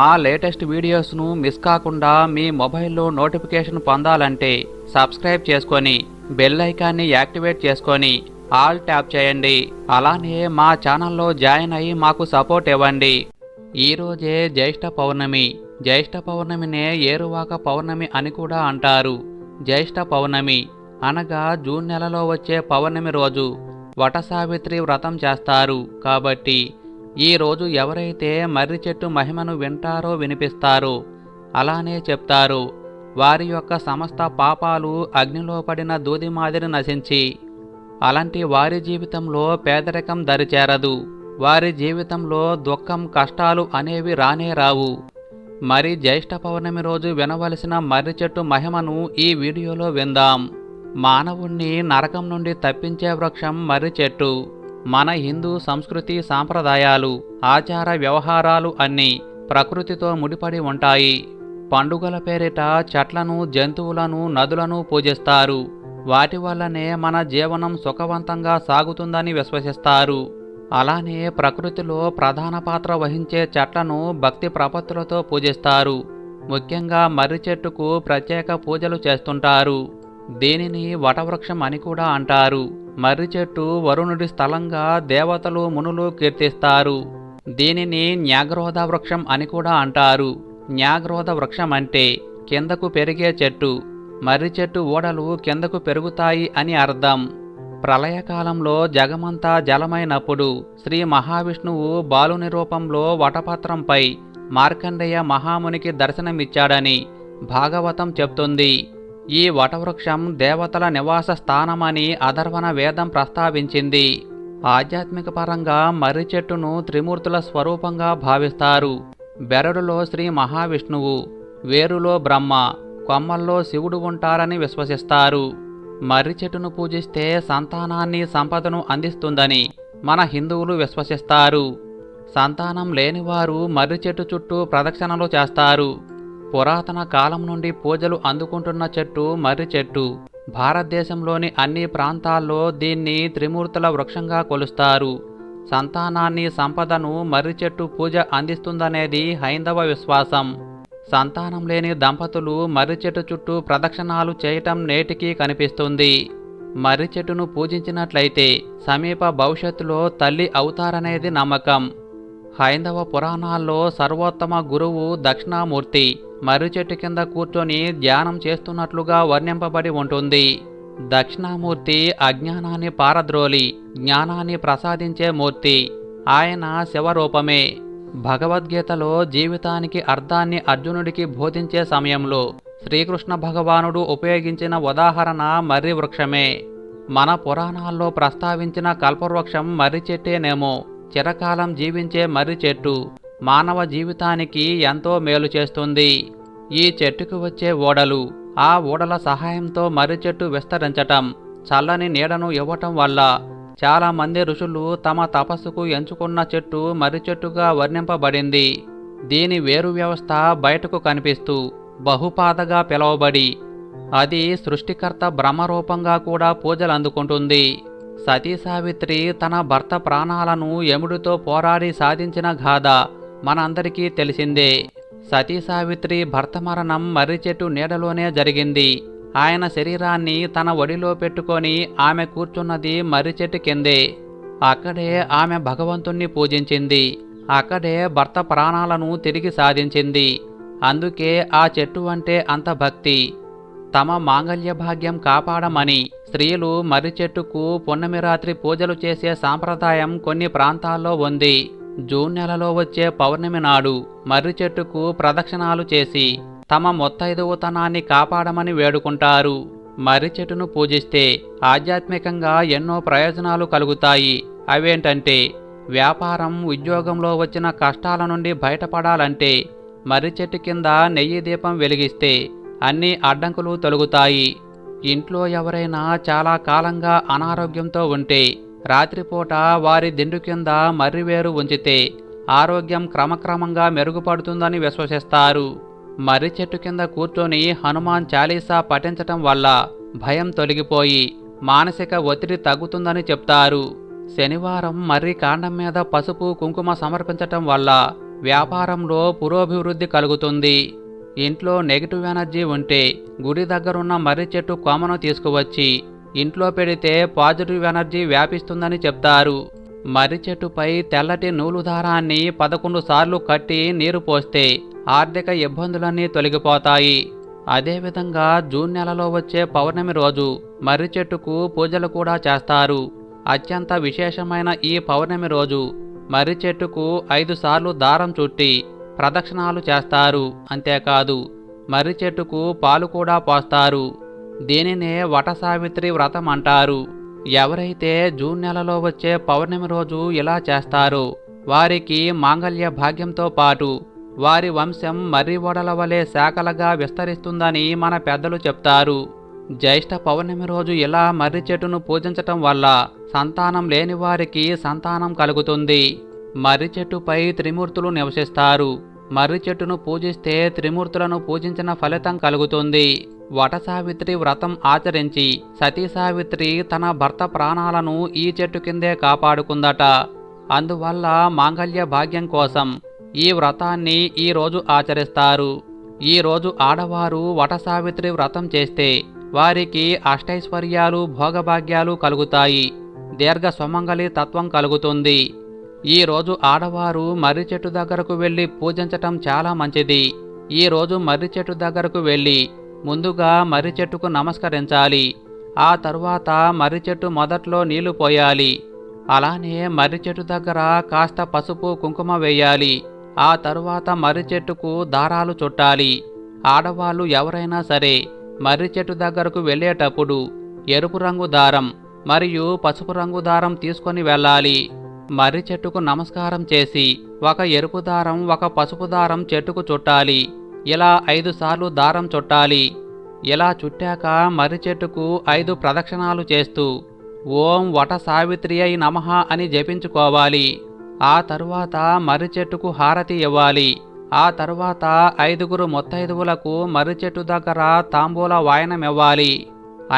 మా latest వీడియోస్ను miss కాకుండా మీ మొబైల్లో నోటిఫికేషన్ పొందాలంటే సబ్స్క్రైబ్ చేసుకొని బెల్ ఐకాన్ని యాక్టివేట్ చేసుకొని ఆల్ ట్యాప్ చేయండి. అలానే మా ఛానల్లో జాయిన్ అయ్యి మాకు సపోర్ట్ ఇవ్వండి. ఈరోజే జ్యేష్ఠ పౌర్ణమి. జ్యేష్ఠ పౌర్ణమినే ఏరువాక పౌర్ణమి అని కూడా అంటారు. జ్యేష్ఠ పౌర్ణమి అనగా జూన్ నెలలో వచ్చే పౌర్ణమి రోజు వట సావిత్రి వ్రతం చేస్తారు. కాబట్టి ఈ రోజు ఎవరైతే మర్రి చెట్టు మహిమను వింటారో వినిపిస్తారు. అలానే చెప్తారు వారి యొక్క సమస్త పాపాలు అగ్నిలో పడిన దూది మాదిరి నశించి అలాంటి వారి జీవితంలో పేదరికం దరిచేరదు. వారి జీవితంలో దుఃఖం కష్టాలు అనేవి రానే రావు. మరి జ్యేష్ఠ పౌర్ణమి రోజు వినవలసిన మర్రి చెట్టు మహిమను ఈ వీడియోలో విందాం. మానవుణ్ణి నరకం నుండి తప్పించే వృక్షం మర్రి చెట్టు. మన హిందూ సంస్కృతి సాంప్రదాయాలు ఆచార వ్యవహారాలు అన్నీ ప్రకృతితో ముడిపడి ఉంటాయి. పండుగల పేరిట చెట్లను జంతువులను నదులను పూజిస్తారు. వాటి వల్లనే మన జీవనం సుఖవంతంగా సాగుతుందని విశ్వసిస్తారు. అలానే ప్రకృతిలో ప్రధాన పాత్ర వహించే చెట్లను భక్తి ప్రపత్తులతో పూజిస్తారు. ముఖ్యంగా మర్రి చెట్టుకు ప్రత్యేక పూజలు చేస్తుంటారు. దీనిని వటవృక్షం అని కూడా అంటారు. మర్రి చెట్టు వరుణుడి స్థలంగా దేవతలు మునులు కీర్తిస్తారు. దీనిని న్యాగ్రోధ వృక్షం అని కూడా అంటారు. న్యాగ్రోధ వృక్షం అంటే కిందకు పెరిగే చెట్టు మర్రి చెట్టు ఓడలు కిందకు పెరుగుతాయి అని అర్థం. ప్రళయకాలంలో జగమంతా జలమైనప్పుడు శ్రీ మహావిష్ణువు బాలుని రూపంలో వటపత్రంపై మార్కండేయ మహామునికి దర్శనమిచ్చాడని భాగవతం చెప్తుంది. ఈ వటవృక్షం దేవతల నివాస స్థానమని అధర్వణ వేదం ప్రస్తావించింది. ఆధ్యాత్మిక పరంగా మర్రి చెట్టును త్రిమూర్తుల స్వరూపంగా భావిస్తారు. బెరడులో శ్రీ మహావిష్ణువు వేరులో బ్రహ్మ కొమ్మల్లో శివుడు ఉంటారని విశ్వసిస్తారు. మర్రి చెట్టును పూజిస్తే సంతానాన్ని సంపదను అందిస్తుందని మన హిందువులు విశ్వసిస్తారు. సంతానం లేనివారు మర్రి చెట్టు చుట్టూ ప్రదక్షిణలు చేస్తారు. పురాతన కాలం నుండి పూజలు అందుకుంటున్న చెట్టు మర్రి చెట్టు. భారతదేశంలోని అన్ని ప్రాంతాల్లో దీన్ని త్రిమూర్తుల వృక్షంగా కొలుస్తారు. సంతానాన్ని సంపదను మర్రి చెట్టు పూజ అందిస్తుందనేది హైందవ విశ్వాసం. సంతానం లేని దంపతులు మర్రి చెట్టు చుట్టూ ప్రదక్షిణాలు చేయటం నేటికి కనిపిస్తుంది. మర్రి చెట్టును పూజించినట్లయితే సమీప భవిష్యత్తులో తల్లి అవుతారనేది నమ్మకం. హైందవ పురాణాల్లో సర్వోత్తమ గురువు దక్షిణామూర్తి. మర్రి చెట్టు కింద కూర్చొని ధ్యానం చేస్తున్నట్లుగా వర్ణింపబడి ఉంటుంది. దక్షిణామూర్తి అజ్ఞానాన్ని పారద్రోలి జ్ఞానాన్ని ప్రసాదించే మూర్తి. ఆయన శివరూపమే. భగవద్గీతలో జీవితానికి అర్థాన్ని అర్జునుడికి బోధించే సమయంలో శ్రీకృష్ణ భగవానుడు ఉపయోగించిన ఉదాహరణ మర్రి వృక్షమే. మన పురాణాల్లో ప్రస్తావించిన కల్పవృక్షం మర్రి చెట్టేనేమో. చిరకాలం జీవించే మర్రి చెట్టు మానవ జీవితానికి ఎంతో మేలు చేస్తుంది. ఈ చెట్టుకు వచ్చే ఓడలు ఆ ఓడల సహాయంతో మర్రి చెట్టు విస్తరించటం చల్లని నీడను ఇవ్వటం వల్ల చాలామంది ఋషులు తమ తపస్సుకు ఎంచుకున్న చెట్టు మర్రి చెట్టుగా వర్ణింపబడింది. దీని వేరు వ్యవస్థ బయటకు కనిపిస్తూ బహుపాదగా పిలువబడి అది సృష్టికర్త బ్రహ్మరూపంగా కూడా పూజలు అందుకుంటుంది సతీ సావిత్రి తన భర్త ప్రాణాలను యముడితో పోరాడి సాధించిన గాథ మనందరికీ తెలిసిందే. సతీ సావిత్రి భర్త మరణం మర్రి చెట్టు నీడలోనే జరిగింది. ఆయన శరీరాన్ని తన ఒడిలో పెట్టుకొని ఆమె కూర్చున్నది మర్రి చెట్టు కిందే. అక్కడే ఆమె భగవంతుణ్ణి పూజించింది. అక్కడే భర్త ప్రాణాలను తిరిగి సాధించింది. అందుకే ఆ చెట్టు అంటే అంత భక్తి. తమ మాంగళ్య భాగ్యం కాపాడమని స్త్రీలు మర్రి చెట్టుకు పున్నమి రాత్రి పూజలు చేసే సాంప్రదాయం కొన్ని ప్రాంతాల్లో ఉంది. జూన్ నెలలో వచ్చే పౌర్ణమి నాడు మర్రి చెట్టుకు ప్రదక్షిణాలు చేసి తమ మొత్తైదువుతనాన్ని కాపాడమని వేడుకుంటారు. మర్రి చెట్టును పూజిస్తే ఆధ్యాత్మికంగా ఎన్నో ప్రయోజనాలు కలుగుతాయి. అవేంటంటే వ్యాపారం ఉద్యోగంలో వచ్చిన కష్టాల నుండి బయటపడాలంటే మర్రి చెట్టు కింద నెయ్యి దీపం వెలిగిస్తే అన్ని అడ్డంకులు తొలగుతాయి. ఇంట్లో ఎవరైనా చాలా కాలంగా అనారోగ్యంతో ఉంటే రాత్రిపూట వారి దిండు కింద మర్రివేరు ఉంచితే ఆరోగ్యం క్రమక్రమంగా మెరుగుపడుతుందని విశ్వసిస్తారు. మర్రి చెట్టు కింద కూర్చొని హనుమాన్ చాలీసా పఠించటం వల్ల భయం తొలగిపోయి మానసిక ఒత్తిడి తగ్గుతుందని చెప్తారు. శనివారం మర్రి కాండం మీద పసుపు కుంకుమ సమర్పించటం వల్ల వ్యాపారంలో పురోభివృద్ధి కలుగుతుంది. ఇంట్లో నెగిటివ్ ఎనర్జీ ఉంటే గుడి దగ్గరున్న మర్రి చెట్టు కొమ్మను తీసుకువచ్చి ఇంట్లో పెడితే పాజిటివ్ ఎనర్జీ వ్యాపిస్తుందని చెప్తారు. మర్రి చెట్టుపై తెల్లటి నూలు దారాన్ని పదకొండు సార్లు కట్టి నీరు పోస్తే ఆర్థిక ఇబ్బందులన్నీ తొలగిపోతాయి. అదేవిధంగా జూన్ నెలలో వచ్చే పౌర్ణమి రోజు మర్రి చెట్టుకు పూజలు కూడా చేస్తారు. అత్యంత విశేషమైన ఈ పౌర్ణమి రోజు మర్రి చెట్టుకు ఐదు సార్లు దారం చుట్టి ప్రదక్షిణాలు చేస్తారు. అంతేకాదు మర్రి చెట్టుకు పాలు కూడా పోస్తారు. దీనినే వట సావిత్రి వ్రతం అంటారు. ఎవరైతే జూన్ నెలలో వచ్చే పౌర్ణమి రోజు ఇలా చేస్తారో వారికి మాంగళ్య భాగ్యంతో పాటు వారి వంశం మర్రి ఓడల వలె శాఖలుగా విస్తరిస్తుందని మన పెద్దలు చెప్తారు. జ్యేష్ఠ పౌర్ణమి రోజు ఇలా మర్రి చెట్టును పూజించటం వల్ల సంతానం లేని వారికి సంతానం కలుగుతుంది. మర్రి చెట్టుపై త్రిమూర్తులు నివసిస్తారు. మర్రి చెట్టును పూజిస్తే త్రిమూర్తులను పూజించిన ఫలితం కలుగుతుంది. వట సావిత్రి వ్రతం ఆచరించి సతీ సావిత్రి తన భర్త ప్రాణాలను ఈ చెట్టు కిందే కాపాడుకుందట. అందువల్ల మాంగళ్య భాగ్యం కోసం ఈ వ్రతాన్ని ఈ రోజు ఆచరిస్తారు. ఈ రోజు ఆడవారు వట సావిత్రి వ్రతం చేస్తే వారికి అష్టైశ్వర్యాలు భోగభాగ్యాలు కలుగుతాయి. దీర్ఘ సుమంగళి తత్వం కలుగుతుంది. ఈరోజు ఆడవారు మర్రి చెట్టు దగ్గరకు వెళ్ళి పూజించటం చాలా మంచిది. ఈరోజు మర్రి చెట్టు దగ్గరకు వెళ్ళి ముందుగా మర్రి చెట్టుకు నమస్కరించాలి. ఆ తరువాత మర్రి చెట్టు మొదట్లో నీళ్ళు పోయాలి. అలానే మర్రి చెట్టు దగ్గర కాస్త పసుపు కుంకుమ వేయాలి. ఆ తరువాత మర్రి చెట్టుకు దారాలు చుట్టాలి. ఆడవాళ్ళు ఎవరైనా సరే మర్రి చెట్టు దగ్గరకు వెళ్ళేటప్పుడు ఎరుపు రంగు దారం మరియు పసుపు రంగు దారం తీసుకొని వెళ్ళాలి. మర్రి చెట్టుకు నమస్కారం చేసి ఒక ఎరుపు దారం ఒక పసుపు దారం చెట్టుకు చుట్టాలి. ఇలా ఐదు సార్లు దారం చుట్టాలి. ఇలా చుట్టాక మర్రి చెట్టుకు ఐదు ప్రదక్షిణాలు చేస్తూ ఓం వట సావిత్రి అయి నమః అని జపించుకోవాలి. ఆ తరువాత మర్రి చెట్టుకు హారతి ఇవ్వాలి. ఆ తరువాత ఐదుగురు ముత్తైదువులకు మర్రి చెట్టు దగ్గర తాంబూల వాయనమివ్వాలి.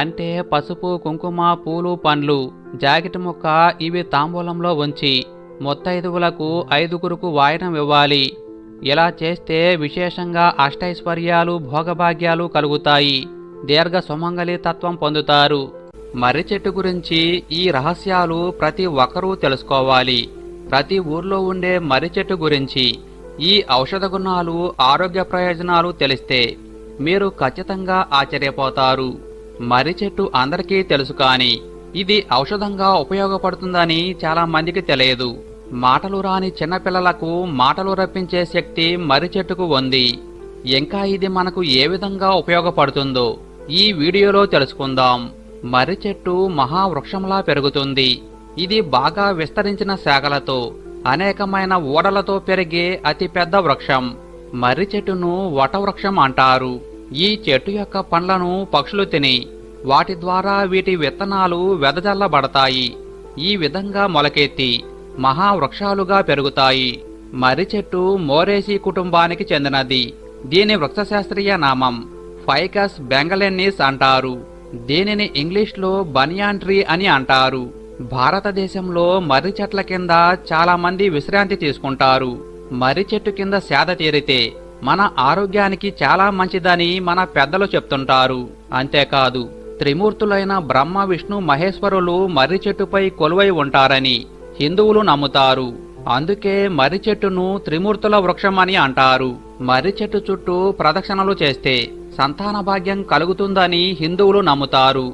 అంటే పసుపు కుంకుమ పూలు పండ్లు జాకెట్ ముక్క ఇవి తాంబూలంలో ఉంచి ముత్తైదువులకు ఐదుగురుకు వాయనం ఇవ్వాలి. ఇలా చేస్తే విశేషంగా అష్టైశ్వర్యాలు భోగభాగ్యాలు కలుగుతాయి. దీర్ఘ సుమంగళి తత్వం పొందుతారు. మర్రి చెట్టు గురించి ఈ రహస్యాలు ప్రతి ఒక్కరూ తెలుసుకోవాలి. ప్రతి ఊర్లో ఉండే మర్రి చెట్టు గురించి ఈ ఔషధ గుణాలు ఆరోగ్య ప్రయోజనాలు తెలిస్తే మీరు ఖచ్చితంగా ఆశ్చర్యపోతారు. మర్రి చెట్టు అందరికీ తెలుసు కానీ ఇది ఔషధంగా ఉపయోగపడుతుందని చాలా మందికి తెలియదు. మాటలు రాని చిన్నపిల్లలకు మాటలు రప్పించే శక్తి మర్రి చెట్టుకు ఉంది. ఇంకా ఇది మనకు ఏ విధంగా ఉపయోగపడుతుందో ఈ వీడియోలో తెలుసుకుందాం. మర్రి చెట్టు మహావృక్షంలా పెరుగుతుంది. ఇది బాగా విస్తరించిన శాఖలతో అనేకమైన ఓడలతో పెరిగే అతిపెద్ద వృక్షం. మర్రి చెట్టును వటవృక్షం అంటారు. ఈ చెట్టు యొక్క పండ్లను పక్షులు తిని వాటి ద్వారా వీటి విత్తనాలు వెదజల్లబడతాయి. ఈ విధంగా మొలకెత్తి మహావృక్షాలుగా పెరుగుతాయి. మర్రి చెట్టు మోరేసి కుటుంబానికి చెందినది. దీని వృక్షశాస్త్రీయ నామం ఫైకస్ బెంగలెన్నిస్ అంటారు. దీనిని ఇంగ్లీష్లో బనియాన్ ట్రీ అని అంటారు. భారతదేశంలో మర్రి చెట్ల కింద చాలామంది విశ్రాంతి తీసుకుంటారు. మర్రి చెట్టు కింద సేద తీరితే మన ఆరోగ్యానికి చాలా మంచిదని మన పెద్దలు చెప్తుంటారు. అంతేకాదు త్రిమూర్తులైన బ్రహ్మ విష్ణు మహేశ్వరులు మర్రి చెట్టుపై కొలువై ఉంటారని హిందువులు నమ్ముతారు. అందుకే మర్రి చెట్టును త్రిమూర్తుల వృక్షం అని అంటారు. మర్రి చెట్టు చుట్టూ ప్రదక్షిణలు చేస్తే సంతాన భాగ్యం కలుగుతుందని హిందువులు నమ్ముతారు.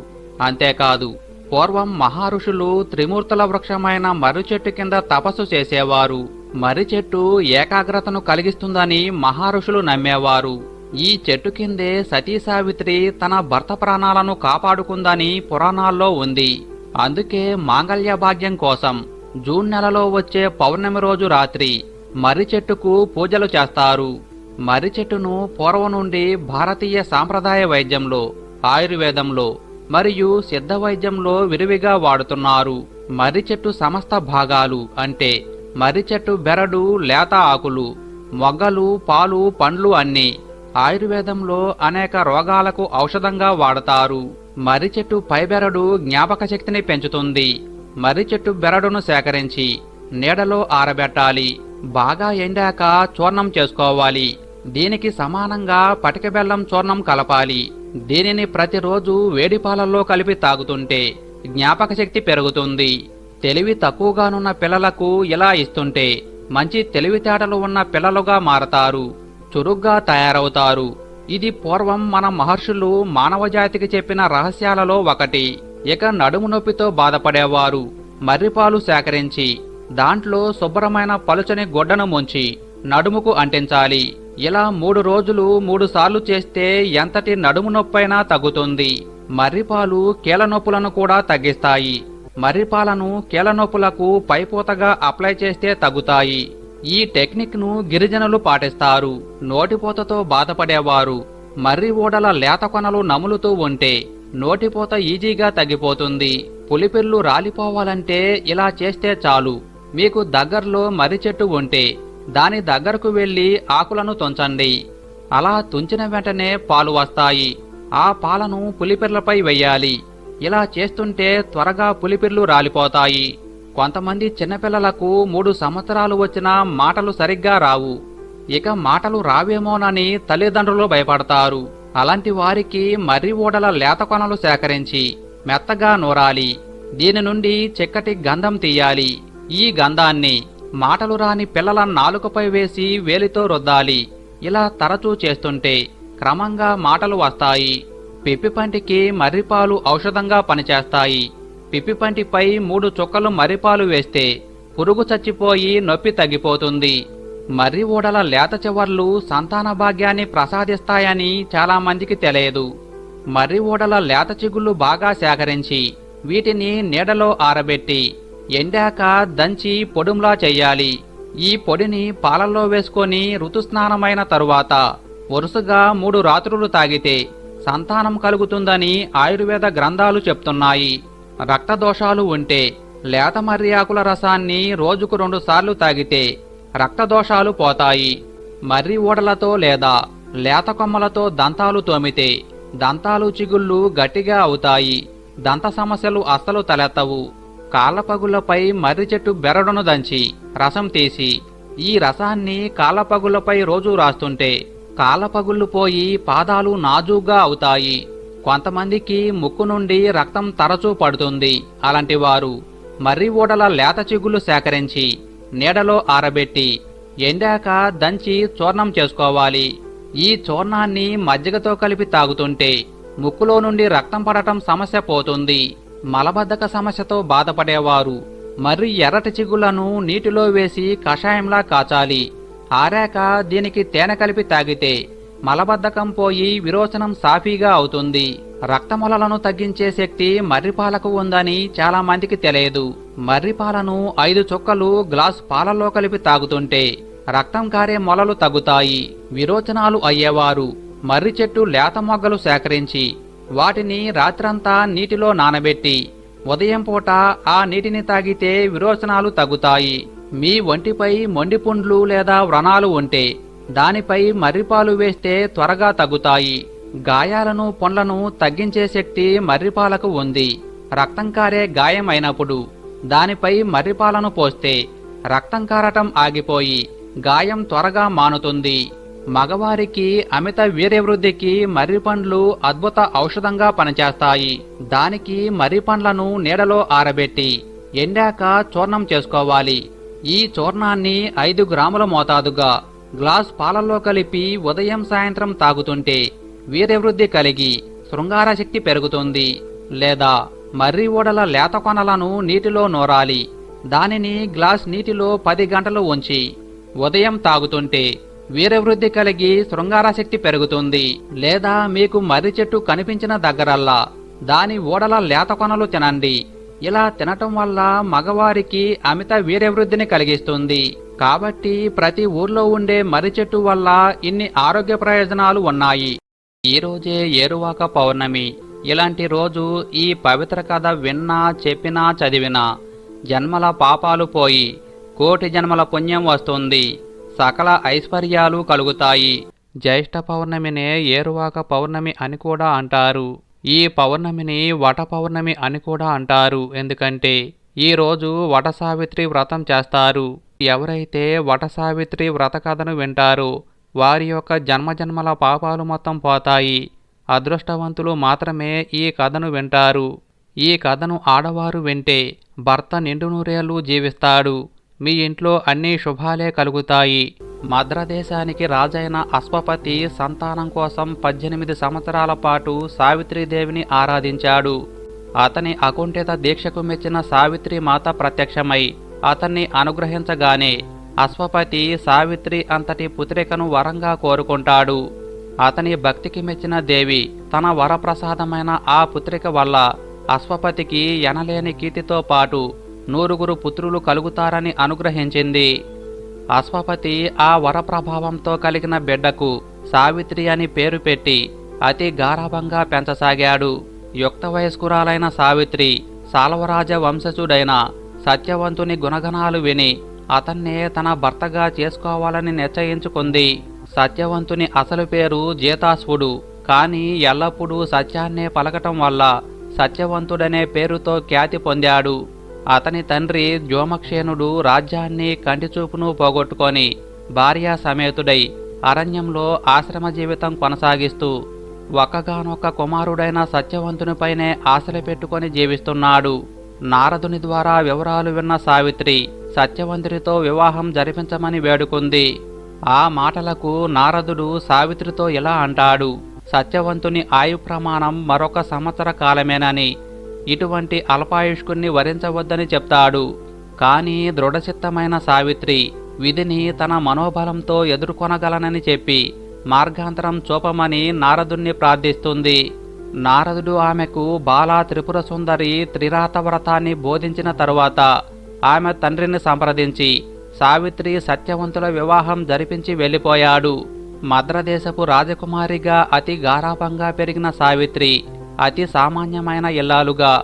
అంతేకాదు పూర్వం మహారుషులు త్రిమూర్తుల వృక్షమైన మర్రి చెట్టు కింద తపస్సు చేసేవారు. మర్రి చెట్టు ఏకాగ్రతను కలిగిస్తుందని మహర్షులు నమ్మేవారు. ఈ చెట్టు కిందే సతీ సావిత్రి తన భర్త ప్రాణాలను కాపాడుకుందని పురాణాల్లో ఉంది. అందుకే మాంగళ్య భాగ్యం కోసం జూన్ నెలలో వచ్చే పౌర్ణమి రోజు రాత్రి మర్రి చెట్టుకు పూజలు చేస్తారు. మర్రి చెట్టును పూర్వం నుండి భారతీయ సాంప్రదాయ వైద్యంలో ఆయుర్వేదంలో మరియు సిద్ధ వైద్యంలో విరివిగా వాడుతున్నారు. మర్రి చెట్టు సమస్త భాగాలు అంటే మర్రి చెట్టు బెరడు లేత ఆకులు మొగ్గలు పాలు పండ్లు అన్నీ ఆయుర్వేదంలో అనేక రోగాలకు ఔషధంగా వాడతారు. మర్రి చెట్టు పైబెరడు జ్ఞాపక శక్తిని పెంచుతుంది. మర్రి చెట్టు బెరడును సేకరించి నీడలో ఆరబెట్టాలి. బాగా ఎండాక చూర్ణం చేసుకోవాలి. దీనికి సమానంగా పటిక బెల్లం చూర్ణం కలపాలి. దీనిని ప్రతిరోజు వేడిపాలల్లో కలిపి తాగుతుంటే జ్ఞాపక శక్తి పెరుగుతుంది. తెలివి తక్కువగానున్న పిల్లలకు ఇలా ఇస్తుంటే మంచి తెలివితేటలు ఉన్న పిల్లలుగా మారతారు చురుగ్గా తయారవుతారు. ఇది పూర్వం మన మహర్షులు మానవజాతికి చెప్పిన రహస్యాలలో ఒకటి. ఇక నడుము నొప్పితో బాధపడేవారు మర్రిపాలు సేకరించి దాంట్లో శుభ్రమైన పలుచని గొడ్డను ముంచి నడుముకు అంటించాలి. ఇలా మూడు రోజులు మూడు సార్లు చేస్తే ఎంతటి నడుము నొప్పైనా తగ్గుతుంది. మర్రిపాలు కీళ్ళ నొప్పులను కూడా తగ్గిస్తాయి. మర్రిపాలను కీళ్ళ నొప్పులకు పైపోతగా అప్లై చేస్తే తగ్గుతాయి. ఈ టెక్నిక్ను గిరిజనులు పాటిస్తారు. నోటిపోతతో బాధపడేవారు. మర్రి ఓడల లేత కొనలు నములుతూ ఉంటే నోటిపోత ఈజీగా తగ్గిపోతుంది. పులిపిర్లు రాలిపోవాలంటే ఇలా చేస్తే చాలు. మీకు దగ్గరలో మర్రి చెట్టు ఉంటే దాని దగ్గరకు వెళ్ళి ఆకులను తుంచండి. అలా తుంచిన వెంటనే పాలు వస్తాయి. ఆ పాలను పులిపిర్లపై వెయ్యాలి ఇలా చేస్తుంటే త్వరగా పులిపిర్లు రాలిపోతాయి. కొంతమంది చిన్నపిల్లలకు మూడు సంవత్సరాలు వచ్చినా మాటలు సరిగ్గా రావు. ఇక మాటలు రావేమోనని తల్లిదండ్రులు భయపడతారు. అలాంటి వారికి మర్రి ఓడల లేత కొనలు సేకరించి మెత్తగా నూరాలి. దీని నుండి చిక్కటి గంధం తీయాలి. ఈ గంధాన్ని మాటలు రాని పిల్లల నాలుకపై వేసి వేలితో రుద్దాలి. ఇలా తరచూ చేస్తుంటే క్రమంగా మాటలు వస్తాయి. పిప్పిపంటికి మర్రిపాలు ఔషధంగా పనిచేస్తాయి. పిప్పిపంటిపై మూడు చుక్కలు మర్రిపాలు వేస్తే పురుగు చచ్చిపోయి నొప్పి తగ్గిపోతుంది. మర్రి ఊడల లేత చివర్లు సంతాన భాగ్యాన్ని ప్రసాదిస్తాయని చాలా మందికి తెలియదు. మర్రి ఊడల లేత చిగుళ్ళు బాగా సేకరించి వీటిని నీడలో ఆరబెట్టి ఎండాక దంచి పొడుంలా చెయ్యాలి ఈ పొడిని పాలల్లో వేసుకొని ఋతుస్నానమైన తరువాత వరుసగా మూడు రాత్రులు తాగితే సంతానం కలుగుతుందని ఆయుర్వేద గ్రంథాలు చెప్తున్నాయి. రక్తదోషాలు ఉంటే లేత మర్రి ఆకుల రసాన్ని రోజుకు రెండుసార్లు తాగితే రక్తదోషాలు పోతాయి. మర్రి ఊడలతో లేదా లేత కొమ్మలతో దంతాలు తోమితే దంతాలు చిగుళ్ళు గట్టిగా అవుతాయి. దంత సమస్యలు అస్సలు తలెత్తవు. కాళ్ళపగులపై మర్రి చెట్టు బెరడును దంచి రసం తీసి ఈ రసాన్ని కాళ్ళపగులపై రోజూ రాస్తుంటే కాళ్ళపగుళ్ళు పోయి పాదాలు నాజూగ్గా అవుతాయి. కొంతమందికి ముక్కు నుండి రక్తం తరచూ పడుతుంది. అలాంటి వారు మర్రి ఊడల లేత చిగుళ్ళు సేకరించి నీడలో ఆరబెట్టి ఎండాక దంచి చూర్ణం చేసుకోవాలి. ఈ చూర్ణాన్ని మజ్జిగతో కలిపి తాగుతుంటే ముక్కులో నుండి రక్తం పడటం సమస్య పోతుంది. మలబద్ధక సమస్యతో బాధపడేవారు మర్రి ఎర్రటి చిగుళ్ళను నీటిలో వేసి కషాయంలా కాచాలి. ఆరాక దీనికి తేనె కలిపి తాగితే మలబద్ధకం పోయి విరోచనం సాఫీగా అవుతుంది. రక్తమొలలను తగ్గించే శక్తి మర్రిపాలకు ఉందని చాలా మందికి తెలియదు. మర్రిపాలను ఐదు చుక్కలు గ్లాస్ పాలలో కలిపి తాగుతుంటే రక్తం కారే మొలలు తగ్గుతాయి. విరోచనాలు అయ్యేవారు మర్రి చెట్టు లేత మొగ్గలు సేకరించి వాటిని రాత్రంతా నీటిలో నానబెట్టి ఉదయం పూట ఆ నీటిని తాగితే విరోచనాలు తగ్గుతాయి. మీ ఒంటిపై మొండిపుండ్లు లేదా వ్రణాలు ఉంటే దానిపై మర్రిపాలు వేస్తే త్వరగా తగ్గుతాయి. గాయాలను పొండ్లను తగ్గించే శక్తి మర్రిపాలకు ఉంది. రక్తం కారే గాయం అయినప్పుడు దానిపై మర్రిపాలను పోస్తే రక్తం కారటం ఆగిపోయి గాయం త్వరగా మానుతుంది. మగవారికి అమిత వీర్యవృద్ధికి మర్రిపండ్లు అద్భుత ఔషధంగా పనిచేస్తాయి. దానికి మర్రిపండ్లను నీడలో ఆరబెట్టి ఎండాక చూర్ణం చేసుకోవాలి. ఈ చూర్ణాన్ని ఐదు గ్రాముల మోతాదుగా గ్లాస్ పాలల్లో కలిపి ఉదయం సాయంత్రం తాగుతుంటే వీర్యవృద్ధి కలిగి శృంగార శక్తి పెరుగుతుంది లేదా మర్రి ఓడల లేత కొనలను నీటిలో నూరాలి. దానిని గ్లాస్ నీటిలో పది గంటలు ఉంచి ఉదయం తాగుతుంటే వీరవృద్ధి కలిగి శృంగారశక్తి పెరుగుతుంది లేదా మీకు మర్రి చెట్టు కనిపించిన దగ్గరల్లా దాని ఓడల లేత కొనలు తినండి. ఇలా తినటం వల్ల మగవారికి అమిత వీర్యవృద్ధిని కలిగిస్తుంది. కాబట్టి ప్రతి ఊర్లో ఉండే మర్రి చెట్టు వల్ల ఇన్ని ఆరోగ్య ప్రయోజనాలు ఉన్నాయి. ఈ రోజే ఏరువాక పౌర్ణమి. ఇలాంటి రోజు ఈ పవిత్ర కథ విన్నా చెప్పినా చదివినా జన్మల పాపాలు పోయి కోటి జన్మల పుణ్యం వస్తుంది. సకల ఐశ్వర్యాలు కలుగుతాయి. జ్యేష్ఠ పౌర్ణమినే ఏరువాక పౌర్ణమి అని కూడా అంటారు. ఈ పౌర్ణమిని వట పౌర్ణమి అని కూడా అంటారు. ఎందుకంటే ఈ రోజు వట సావిత్రి వ్రతం చేస్తారు. ఎవరైతే వట సావిత్రి వ్రత కథను వింటారో వారి యొక్క జన్మజన్మల పాపాలు మొత్తం పోతాయి. అదృష్టవంతులు మాత్రమే ఈ కథను వింటారు. ఈ కథను ఆడవారు వింటే భర్త నిండు నూరేళ్ళు జీవిస్తాడు. మీ ఇంట్లో అన్ని శుభాలే కలుగుతాయి. మద్రదేశానికి రాజైన అశ్వపతి సంతానం కోసం పద్దెనిమిది సంవత్సరాల పాటు సావిత్రీదేవిని ఆరాధించాడు. అతని అకుంఠిత దీక్షకు మెచ్చిన సావిత్రి మాత ప్రత్యక్షమై అతన్ని అనుగ్రహించగానే అశ్వపతి సావిత్రి అంతటి పుత్రికను వరంగా కోరుకుంటాడు. అతని భక్తికి మెచ్చిన దేవి తన వరప్రసాదమైన ఆ పుత్రిక వల్ల అశ్వపతికి ఎనలేని కీర్తితో పాటు నూరుగురు పుత్రులు కలుగుతారని అనుగ్రహించింది. అశ్వపతి ఆ వరప్రభావంతో కలిగిన బిడ్డకు సావిత్రి అని పేరు పెట్టి అతి గారాభంగా పెంచసాగాడు. యుక్త వయస్కురాలైన సావిత్రి సాలవరాజ వంశజుడైన సత్యవంతుని గుణగణాలు విని అతన్నే తన భర్తగా చేసుకోవాలని నిశ్చయించుకుంది. సత్యవంతుని అసలు పేరు జీతాశ్వుడు. కాని ఎల్లప్పుడూ సత్యాన్నే పలకటం వల్ల సత్యవంతుడనే పేరుతో ఖ్యాతి పొందాడు. అతని తండ్రి జోమక్షేణుడు రాజ్యాన్ని కంటిచూపును పోగొట్టుకొని భార్యా సమేతుడై అరణ్యంలో ఆశ్రమ జీవితం కొనసాగిస్తూ ఒక్కగానొక్క కుమారుడైన సత్యవంతునిపైనే ఆశలు పెట్టుకొని జీవిస్తున్నాడు. నారదుని ద్వారా వివరాలు విన్న సావిత్రి సత్యవంతునితో వివాహం జరిపించమని వేడుకుంది. ఆ మాటలకు నారదుడు సావిత్రితో ఇలా అంటాడు సత్యవంతుని ఆయు ప్రమాణం మరొక సంవత్సర కాలమేనని ఇటువంటి అల్పాయుష్కుణ్ణి వరించవద్దని చెప్తాడు. కానీ దృఢచిత్తమైన సావిత్రి విధిని తన మనోబలంతో ఎదుర్కొనగలనని చెప్పి మార్గాంతరం చూపమని నారదుణ్ణి ప్రార్థిస్తుంది. నారదుడు ఆమెకు బాలా త్రిపుర సుందరి త్రిరాత వ్రతాన్ని బోధించిన తరువాత ఆమె తండ్రిని సంప్రదించి సావిత్రి సత్యవంతుల వివాహం జరిపించి వెళ్ళిపోయాడు. మద్రదేశపు రాజకుమారిగా అతి గారాభంగా పెరిగిన సావిత్రి అతి సామాన్యమైన ఇల్లాలుగా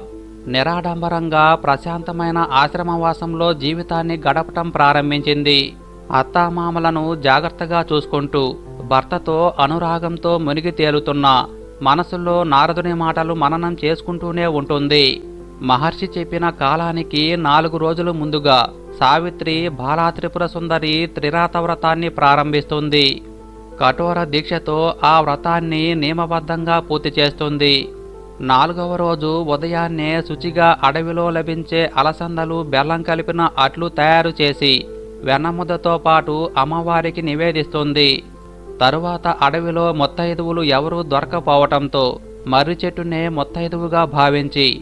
నిరాడంబరంగా ప్రశాంతమైన ఆశ్రమవాసంలో జీవితాన్ని గడపటం ప్రారంభించింది. అత్తామామలను జాగ్రత్తగా చూసుకుంటూ భర్తతో అనురాగంతో మునిగి తేలుతున్న మనసులో నారదుని మాటలు మననం చేసుకుంటూనే ఉంటుంది. మహర్షి చెప్పిన కాలానికి నాలుగు రోజులు ముందుగా సావిత్రి బాలాత్రిపుర సుందరి త్రిరాత వ్రతాన్ని ప్రారంభిస్తుంది. కఠోర దీక్షతో ఆ వ్రతాన్ని నియమబద్ధంగా పూర్తి చేస్తుంది. నాలుగవ రోజు ఉదయాన్నే శుచిగా అడవిలో లభించే అలసందలు బెల్లం కలిపిన అట్లు తయారు చేసి వెన్నముద్దతో పాటు అమ్మవారికి నివేదిస్తుంది. తరువాత అడవిలో మొత్తైదువులు ఎవరూ దొరకపోవటంతో మర్రి చెట్టునే మొత్తైదువుగా భావించి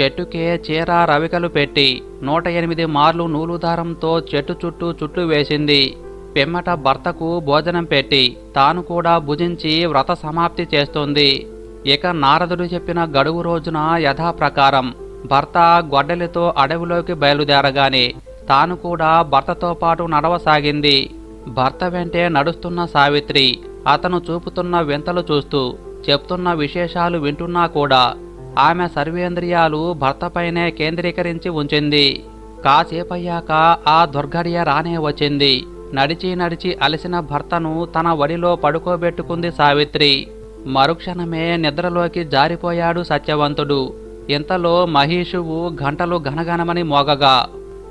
చెట్టుకే చీర రవికలు పెట్టి నూట ఎనిమిది మార్లు నూలు దారంతో చెట్టు చుట్టూ చుట్టూ వేసింది. పిమ్మట భర్తకు భోజనం పెట్టి తాను కూడా భుజించి వ్రత సమాప్తి చేస్తుంది. ఇక నారదుడు చెప్పిన గడువు రోజున యథాప్రకారం భర్త గొడ్డలితో అడవిలోకి బయలుదేరగానే తాను కూడా భర్తతో పాటు నడవసాగింది. భర్త వెంటే నడుస్తున్న సావిత్రి అతను చూపుతున్న వింతలు చూస్తూ చెప్తున్న విశేషాలు వింటున్నా కూడా ఆమె సర్వేంద్రియాలు భర్తపైనే కేంద్రీకరించి ఉంచింది. కాసేపయ్యాక ఆ దుర్ఘర్య రానే వచ్చింది. నడిచి నడిచి అలసిన భర్తను తన వడిలో పడుకోబెట్టుకుంది సావిత్రి. మరుక్షణమే నిద్రలోకి జారిపోయాడు సత్యవంతుడు. ఇంతలో మహీషువు గంటలు ఘనఘనమని మోగగా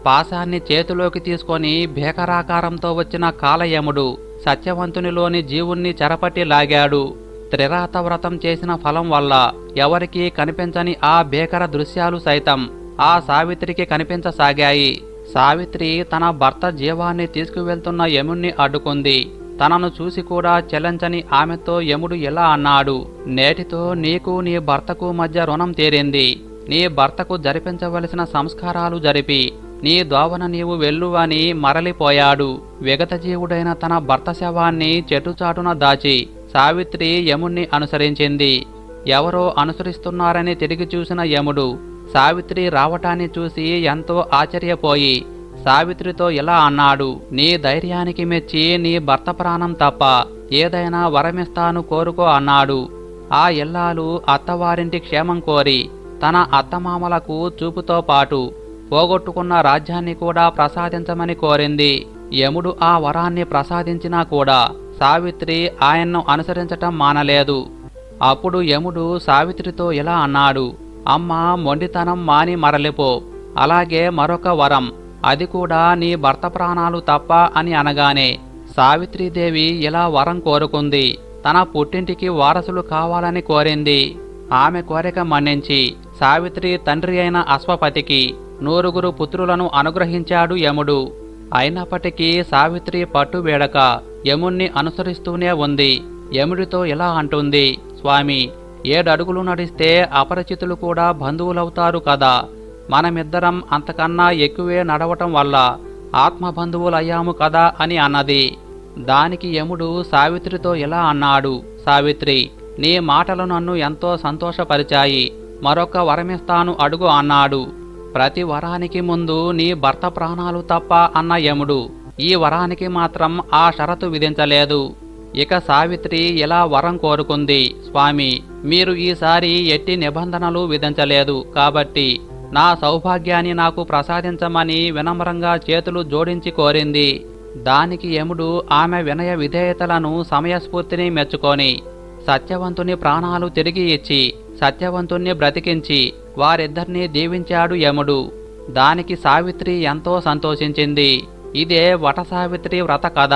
పాశాన్ని చేతిలోకి తీసుకొని భీకరాకారంతో వచ్చిన కాలయముడు సత్యవంతునిలోని జీవుణ్ణి చెరపట్టి లాగాడు. త్రిరాత వ్రతం చేసిన ఫలం వల్ల ఎవరికీ కనిపించని ఆ భేకర దృశ్యాలు సైతం ఆ సావిత్రికి కనిపించసాగాయి. సావిత్రి తన భర్త జీవాన్ని తీసుకువెళ్తున్న యముణ్ణి అడ్డుకుంది. తనను చూసి కూడా చెల్లించని ఆమెతో యముడు ఇలా అన్నాడు? నేటితో నీకు నీ భర్తకు మధ్య రుణం తీరింది. నీ భర్తకు జరిపించవలసిన సంస్కారాలు జరిపి నీ దోవన నీవు వెళ్ళు అని మరలిపోయాడు. విగతజీవుడైన తన భర్త శవాన్ని చెట్టుచాటున దాచి సావిత్రి యముణ్ణి అనుసరించింది. ఎవరో అనుసరిస్తున్నారని తిరిగి చూసిన యముడు సావిత్రి రావటాన్ని చూసి ఎంతో ఆశ్చర్యపోయి సావిత్రితో ఇలా అన్నాడు నీ ధైర్యానికి మెచ్చి నీ భర్త ప్రాణం తప్ప ఏదైనా వరమిస్తాను కోరుకో అన్నాడు. ఆ ఇల్లాలు అత్తవారింటి క్షేమం కోరి తన అత్తమామలకు చూపుతో పాటు పోగొట్టుకున్న రాజ్యాన్ని కూడా ప్రసాదించమని కోరింది. యముడు ఆ వరాన్ని ప్రసాదించినా కూడా సావిత్రి ఆయన్ను అనుసరించటం మానలేదు. అప్పుడు యముడు సావిత్రితో ఇలా అన్నాడు అమ్మ మొండితనం మాని మరలిపో. అలాగే మరొక వరం అది కూడా నీ భర్త ప్రాణాలు తప్ప అని అనగానే సావిత్రీదేవి ఇలా వరం కోరుకుంది. తన పుట్టింటికి వారసులు కావాలని కోరింది. ఆమె కోరిక మన్నించి సావిత్రి తండ్రి అయిన అశ్వపతికి నూరుగురు పుత్రులను అనుగ్రహించాడు యముడు. అయినప్పటికీ సావిత్రి పట్టు వేడక యముణ్ణి అనుసరిస్తూనే ఉంది. యముడితో ఇలా అంటుంది స్వామి ఏడడుగులు నడిస్తే అపరిచితులు కూడా బంధువులవుతారు కదా. మనమిద్దరం అంతకన్నా ఎక్కువే నడవటం వల్ల ఆత్మబంధువులయ్యాము కదా అని అన్నది. దానికి యముడు సావిత్రితో ఇలా అన్నాడు సావిత్రి నీ మాటలు నన్ను ఎంతో సంతోషపరిచాయి. మరొక వరమిస్తాను అడుగు అన్నాడు. ప్రతి వరానికి ముందు నీ భర్త ప్రాణాలు తప్ప అన్న యముడు. ఈ వరానికి మాత్రం ఆ షరతు విధించలేదు. ఇక సావిత్రి ఇలా వరం కోరుకుంది స్వామి మీరు ఈసారి ఎట్టి నిబంధనలు విధించలేదు కాబట్టి నా సౌభాగ్యాన్ని నాకు ప్రసాదించమని వినమ్రంగా చేతులు జోడించి కోరింది. దానికి యముడు ఆమె వినయ విధేయతలను సమయస్ఫూర్తిని మెచ్చుకొని సత్యవంతుని ప్రాణాలు తిరిగి ఇచ్చి సత్యవంతుణ్ణి బ్రతికించి వారిద్దరినీ దీవించాడు యముడు. దానికి సావిత్రి ఎంతో సంతోషించింది. ఇదే వట సావిత్రి వ్రత కథ